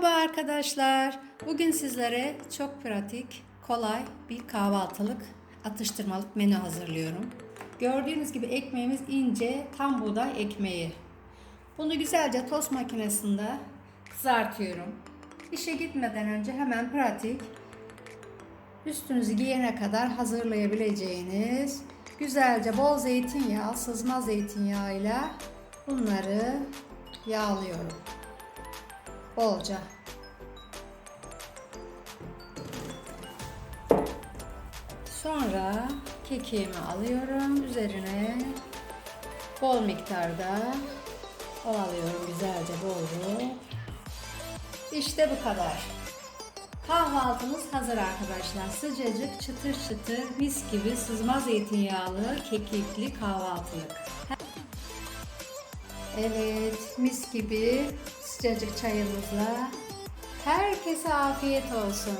Merhaba arkadaşlar. Bugün sizlere çok pratik, kolay bir kahvaltılık atıştırmalık menü hazırlıyorum. Gördüğünüz gibi ekmeğimiz ince tam buğday ekmeği. Bunu güzelce tost makinesinde kızartıyorum. İşe gitmeden önce hemen pratik üstünüzü giyene kadar hazırlayabileceğiniz güzelce bol zeytinyağı, sızma zeytinyağıyla bunları yağlıyorum bolca. Sonra kekiğimi alıyorum. Üzerine bol miktarda ovalıyorum güzelce bol İşte bu kadar. Kahvaltımız hazır arkadaşlar. Sıcacık, çıtır çıtır, mis gibi sızma zeytinyağlı, kekikli kahvaltılık. Evet, mis gibi sıcacık çayımızla herkese afiyet olsun.